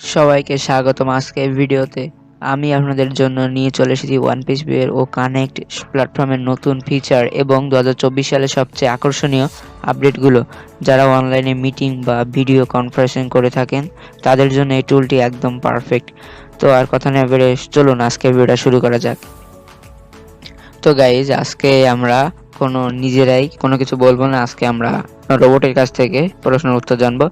সবাইকে স্বাগতম আজকে ভিডিওতে। আমি আপনাদের জন্য নিয়ে চলে এসেছি ওয়ান পিস বিয়ের ও কানেক্ট প্ল্যাটফর্মের নতুন ফিচার এবং দু সালে সবচেয়ে আকর্ষণীয় আপডেটগুলো যারা অনলাইনে মিটিং বা ভিডিও কনফারেন্সিং করে থাকেন, তাদের জন্য এই টুলটি একদম পারফেক্ট তো আর কথা না বেড়ে, চলুন আজকে ভিডিওটা শুরু করা যাক। তো গাইজ আজকে আমরা কোনো নিজেরাই কোনো কিছু বলব না। আজকে আমরা রোবটের কাছ থেকে প্রশ্নের উত্তর জানব।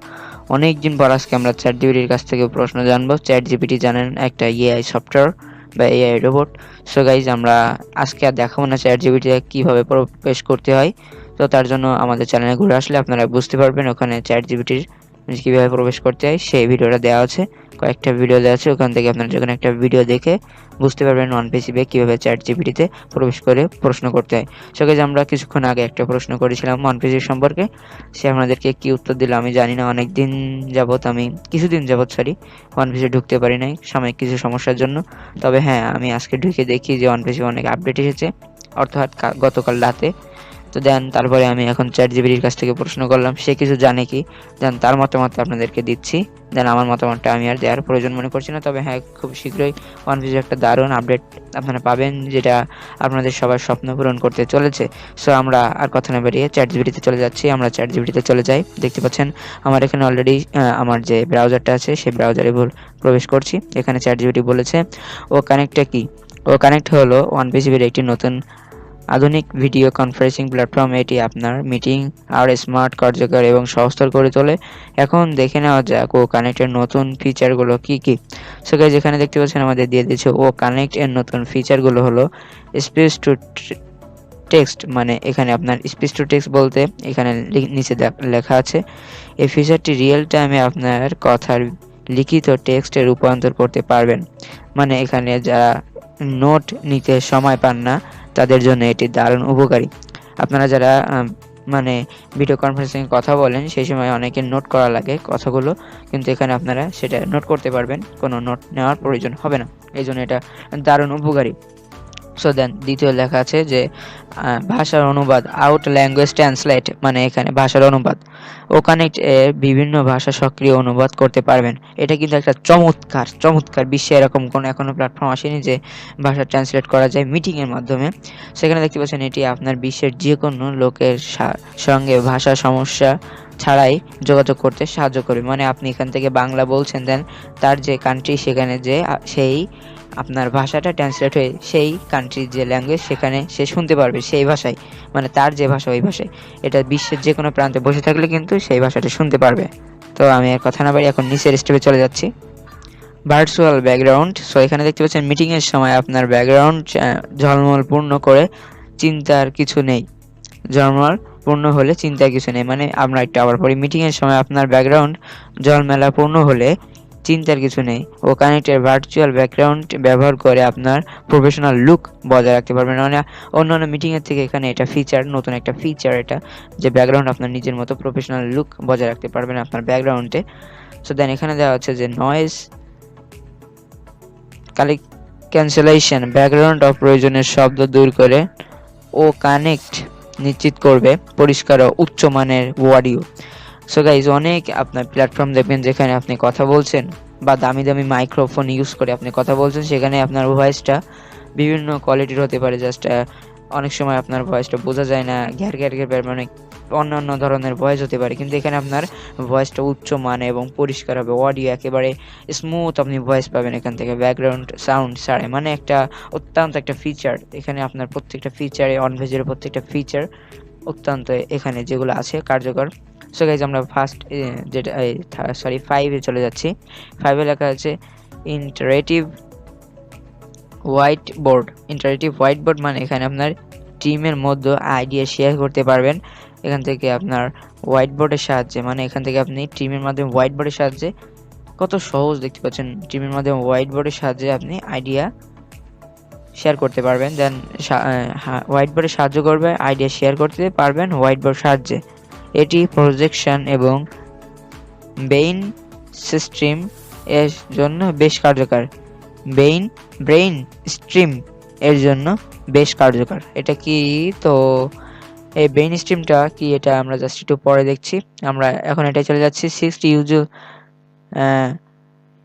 অনেক দিন পর আজকে আমরা চ্যাট জিপিটির কাছ থেকে প্রশ্ন জানব। চ্যাট জিপিটি জানেন একটা এআই সফটওয়্যার বা এআই রোবট। সো গাইজ আমরা আজকে আর দেখাবো না চ্যাট জিপিটিতে কীভাবে প্রবেশ করতে হয়। তো তার জন্য আমাদের চ্যানেলে ঘুরে আসলে আপনারা বুঝতে পারবেন, ওখানে চ্যাট জিপিটির কীভাবে প্রবেশ করতে হয় সেই ভিডিওটা দেওয়া আছে। কয়েকটা ভিডিও দেওয়া আছে, ওখান থেকে আপনারা যখন একটা ভিডিও দেখে বুঝতে পারবেন ওয়ান পিসিবে কীভাবে চ্যাট জিপিটিতে প্রবেশ করে প্রশ্ন করতে হয়। সেখানে আমরা কিছুক্ষণ আগে একটা প্রশ্ন করেছিলাম ওয়ান পিসির সম্পর্কে। সে আপনাদেরকে কি উত্তর দিল আমি জানি না অনেক দিন যাবৎ আমি, কিছুদিন যাবৎ সরি ওয়ান পিসে ঢুকতে পারি নাই সাময়িক কিছু সমস্যার জন্য। তবে হ্যাঁ আমি আজকে ঢুকে দেখি যে ওয়ান পিসে অনেক আপডেট এসেছে। অর্থাৎ গতকাল রাতে। তো দেন, তারপরে আমি এখন চ্যাট জিবিটির কাছ থেকে প্রশ্ন করলাম, সে কিছু জানে কি? দেন, তার মতামত আপনাদেরকে দিচ্ছি। দেন, আমার মতামতটা আমি আর দেওয়ার প্রয়োজন মনে করছি না, তবে হ্যাঁ খুব শীঘ্রই ওয়ান পিসে একটা দারুণ আপডেট আপনারা পাবেন, যেটা আপনাদের সবার স্বপ্ন পূরণ করতে চলেছে। সো আমরা আর কথা না বেরিয়ে চ্যাট জিবিটিতে চলে যাচ্ছি, আমরা চ্যাট জিবিটিতে চলে যাই। দেখতে পাচ্ছেন, আমার এখানে অলরেডি আমার যে ব্রাউজারটা আছে, সেই ব্রাউজারে প্রবেশ করছি। এখানে চ্যাট জিবিটি বলেছে, ও কানেক্টটা কি? ও কানেক্ট হলো ওয়ান পিসিবির একটি নতুন আধুনিক ভিডিও কনফারেন্সিং প্ল্যাটফর্ম এটি আপনার মিটিং আর স্মার্ট কার্যকর এবং সহজতর করে তোলে। এখন দেখে নেওয়া যাক ও কানেক্টের নতুন ফিচারগুলো কি কি। সো গাইজ যেখানে দেখতে পাচ্ছেন আমাদের দিয়ে দিয়েছে, ও কানেক্ট এর নতুন ফিচারগুলো হলো স্পেস টু টেক্সট মানে এখানে আপনার স্পিচ টু টেক্সট বলতে এখানে নিচে লেখা আছে। এই ফিচারটি রিয়েল টাইমে আপনার কথার লিখিত টেক্সটে রূপান্তর করতে পারবেন। মানে এখানে যারা নোট নিতে সময় পান না তাদের জন্য এটি দারুণ উপকারী। আপনারা যারা মানে ভিডিও কনফারেন্সিং কথা বলেন, সেই সময় অনেকে নোট করা লাগে কথাগুলো, কিন্তু এখানে আপনারা সেটা নোট করতে পারবেন। কোনো নোট নেওয়ার প্রয়োজন হবে না। এই জন্য এটা দারুণ উপকারী। সো দেন দ্বিতীয় লেখা আছে যে ভাষার অনুবাদ আউট ল্যাঙ্গুয়েজ ট্রান্সলেট মানে এখানে ভাষার অনুবাদ। ওখানে বিভিন্ন ভাষা সক্রিয় অনুবাদ করতে পারবেন। এটা কিন্তু একটা চমৎকার চমৎকার বিশ্বে এরকম কোনো এখনও প্ল্যাটফর্ম আসেনি যে ভাষা ট্রান্সলেট করা যায় মিটিংয়ের মাধ্যমে। সেখানে দেখতে পাচ্ছেন এটি আপনার বিশ্বের যে কোনো লোকের সঙ্গে ভাষা সমস্যা ছাড়াই যোগাযোগ করতে সাহায্য করবে। মানে আপনি এখান থেকে বাংলা বলছেন দেন তার যে কান্ট্রি সেখানে যে সেই আপনার ভাষাটা ট্রান্সলেট হয়ে সেই কান্ট্রির যে ল্যাঙ্গুয়েজ সেখানে সে শুনতে পারবে সেই ভাষায় মানে তার যে ভাষা ওই ভাষায়। এটা বিশ্বের যে কোনো প্রান্তে বসে থাকলে কিন্তু সেই ভাষাটা শুনতে পারবে। তো আমি আর কথা না বাড়ি এখন নিচের স্টেপে চলে যাচ্ছি। ভার্চুয়াল ব্যাকগ্রাউন্ড সো এখানে দেখতে পাচ্ছেন মিটিংয়ের সময় আপনার ব্যাকগ্রাউন্ড ঝলমল পূর্ণ করে চিন্তার কিছু নেই। ঝলমল পূর্ণ হলে চিন্তার কিছু নেই মানে আমরা একটু আবার পড়ি। মিটিংয়ের সময় আপনার ব্যাকগ্রাউন্ড জলমেলা পূর্ণ হলে চিন্তার কিছু নেই। ও কানেক্টের ভার্চুয়াল ব্যাকগ্রাউন্ড ব্যবহার করে আপনার প্রফেশনাল লুক বজায় রাখতে পারবেন। মানে অন্যান্য মিটিংয়ের থেকে এখানে এটা ফিচার নতুন একটা ফিচার এটা, যে ব্যাকগ্রাউন্ড আপনার নিজের মতো প্রফেশনাল লুক বজায় রাখতে পারবেন আপনার ব্যাকগ্রাউন্ডে সো দেন এখানে দেওয়া হচ্ছে যে নয়েজ কালি ক্যান্সেলেশন ব্যাকগ্রাউন্ড অফ প্রয়োজনের শব্দ দূর করে ও কানেক্ট নিশ্চিত করবে পরিষ্কার ও উচ্চমানের অডিও সো গাইজ অনেক আপনার প্ল্যাটফর্ম দেখবেন যেখানে আপনি কথা বলছেন বা দামি দামি মাইক্রোফোন ইউজ করে আপনি কথা বলছেন, সেখানে আপনার ভয়েসটা বিভিন্ন কোয়ালিটির হতে পারে। জাস্ট অনেক সময় আপনার ভয়েসটা বোঝা যায় না ঘ্যার ঘ্যার ঘ্যার মানে অন্যান্য ধরনের ভয়েস হতে পারে। কিন্তু এখানে আপনার ভয়েসটা উচ্চ মানে এবং পরিষ্কার হবে অডিও একেবারে স্মুথ আপনি ভয়েস পাবেন এখান থেকে ব্যাকগ্রাউন্ড সাউন্ড ছাড়ে মানে একটা অত্যন্ত একটা ফিচার এখানে আপনার প্রত্যেকটা ফিচারে অনভেজের প্রত্যেকটা ফিচার অত্যন্ত এখানে যেগুলো আছে কার্যকর। সো গাইজ আমরা ফার্স্ট যেটা সরি ফাইভে চলে যাচ্ছি। ফাইভে লেখা আছে interactive whiteboard interactive whiteboard মানে এখানে আপনার টিমের মধ্যে আইডিয়া শেয়ার করতে পারবেন। এখান থেকে আপনার হোয়াইট বোর্ডের সাহায্যে মানে এখান থেকে আপনি টিমের মাধ্যমে হোয়াইট বোর্ডের সাহায্যে, কত সহজ দেখতে পাচ্ছেন টিমের মাধ্যমে হোয়াইট বোর্ডের সাহায্যে আপনি আইডিয়া শেয়ার করতে পারবেন। দেন হোয়াইট বোর্ডে সাহায্য করবে আইডিয়া শেয়ার করতে পারবেন হোয়াইট বোর্ড সাহায্যে। এটি প্রজেকশন এবং বেইন সিস্টেম এর জন্য বেশ কার্যকর। বেইন ব্রেইন স্ট্রিম এর জন্য বেশ কার্যকর। এটা কি তো এই বেইন স্ট্রিমটা কি এটা আমরা জাস্ট একটু পরে দেখছি। আমরা এখন এটাই চলে যাচ্ছি। Sixty use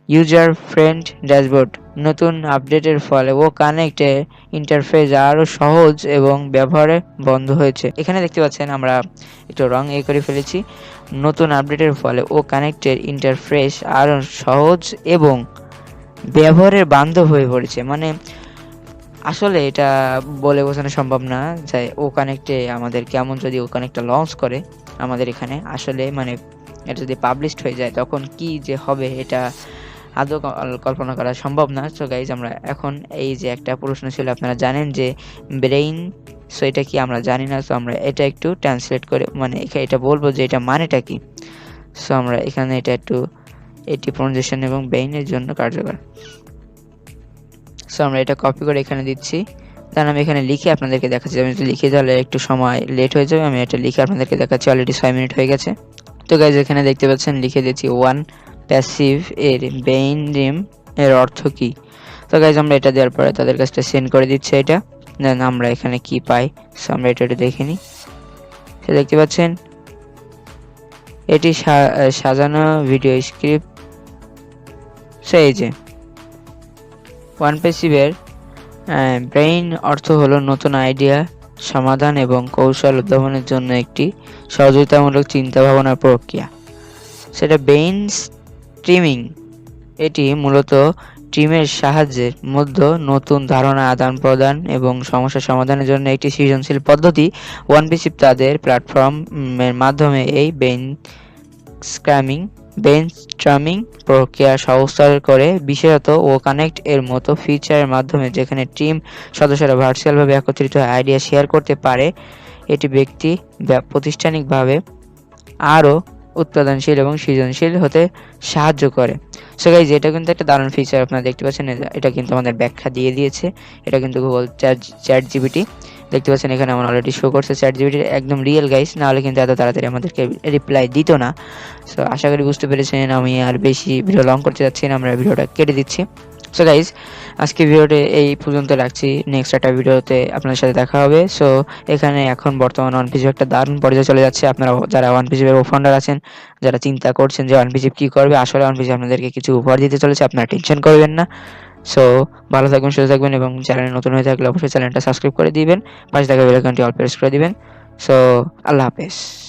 user friend dashboard. নতুন আপডেটের ফলে ও কানেক্টে ইন্টারফেস আরও সহজ এবং ব্যবহারে বন্ধ হয়েছে। এখানে দেখতে পাচ্ছেন আমরা একটু রং এ করে ফেলেছি। নতুন আপডেটের ফলে ও কানেক্টের ইন্টারফেস আরও সহজ এবং ব্যবহারের বান্ধব হয়ে পড়েছে। মানে আসলে এটা বলে বোঝানো সম্ভব না যে ও কানেক্টে আমাদের কেমন যদি ও কানেক্টটা লঞ্চ করে আমাদের এখানে। আসলে মানে এটা যদি পাবলিশড হয়ে যায়, তখন কি যে হবে এটা আদৌ কল- কল্পনা করা সম্ভব না। সো গাইজ আমরা এখন এই যে একটা প্রশ্ন ছিল, আপনারা জানেন যে ব্রেইন সো এটা কি আমরা জানি না? সো আমরা এটা একটু ট্রান্সলেট করে মানে এটা বলব যে এটা মানেটা কি? সো আমরা এখানে এটা একটু, এটি প্রনাউন্সিয়েশন এবং ব্রেইনের জন্য কার্যকর। সো আমরা এটা কপি করে এখানে দিচ্ছি। দেন আমি এখানে লিখে আপনাদেরকে দেখাচ্ছি। আমি যদি লিখে তাহলে একটু সময় লেট হয়ে যাবে। আমি এটা লিখে আপনাদেরকে দেখাচ্ছি। অলরেডি ছয় মিনিট হয়ে গেছে। তো গাইজ এখানে দেখতে পাচ্ছেন, লিখে দিচ্ছি ওয়ান প্যাসিভ এর বেইন রিম এর অর্থ কি? তো গাইজ আমরা এটা দেওয়ার পরে তাদের কাছে সেন্ড করে দিচ্ছে এটা। দেন আমরা এখানে কি পাই? সো আমরা এটা একটু দেখে নিই। সে দেখতে পাচ্ছেন, এটি সা- সাজানো ভিডিও স্ক্রিপ্ট সেই যে ওয়ান পেসিভের ব্রেইন অর্থ হলো নতুন আইডিয়া সমাধান এবং কৌশল উদ্ভাবনের জন্য একটি সহযোগিতামূলক চিন্তা ভাবনার প্রক্রিয়া। সেটা ব্রেইন স্ট্রিমিং। এটি মূলত টিমের সাহায্যে মধ্যে নতুন ধারণা আদান প্রদান এবং সমস্যা সমাধানের জন্য একটি সৃজনশীল পদ্ধতি ওয়ান পিসিপ তাদের প্ল্যাটফর্মের মাধ্যমে এই বেন স্ক্র্যামিং বেন স্ট্রামিং প্রক্রিয়া সহজতর করে বিশেষত ও কানেক্ট এর মতো ফিচারের মাধ্যমে যেখানে টিম সদস্যরা ভার্চুয়ালভাবে একত্রিত আইডিয়া শেয়ার করতে পারে, এটি ব্যক্তি প্রতিষ্ঠানিকভাবে আরও উৎপাদনশীল এবং সৃজনশীল হতে সাহায্য করে। সো গাইজ এটা কিন্তু একটা দারুণ ফিচার আপনারা দেখতে পাচ্ছেন। এটা- কিন্তু আমাদের ব্যাখ্যা দিয়ে দিয়েছে। এটা কিন্তু গুগল চ্যাট চ্যাট জিবিটি দেখতে পাচ্ছেন এখানে আমার অলরেডি শো করছে চ্যাট জিবিটি একদম রিয়েল গাইস না হলে কিন্তু এত তাড়াতাড়ি আমাদেরকে রিপ্লাই দিত না। সো আশা করি বুঝতে পেরেছেন, আমি আর বেশি ভিডিও লং করতে যাচ্ছি না, আমরা ভিডিওটা কেটে দিচ্ছি। সো গাইজ আজকে ভিডিওতে এই পর্যন্ত রাখছি। নেক্সট একটা ভিডিওতে আপনাদের সাথে দেখা হবে। সো এখানে এখন বর্তমান ওয়ান পিসিভ একটা দারুণ পর্যায়ে চলে যাচ্ছে। আপনারা যারা ওয়ান পিসিভের ফাউন্ডার আছেন, যারা চিন্তা করছেন যে ওয়ান পিসিভ কী করবে, আসলে ওয়ান পিসিভ আপনাদেরকে কিছু উপহার দিতে চলেছে, আপনারা টেনশন করবেন না। সো ভালো থাকবেন, সুস্থ থাকবেন এবং চ্যানেল নতুন হয়ে থাকলে অবশ্যই চ্যানেলটা সাবস্ক্রাইব করে দিবেন। পাশে থাকা বেলাইকনটি অল প্রেস করে দিবেন। সো আল্লাহ হাফেজ।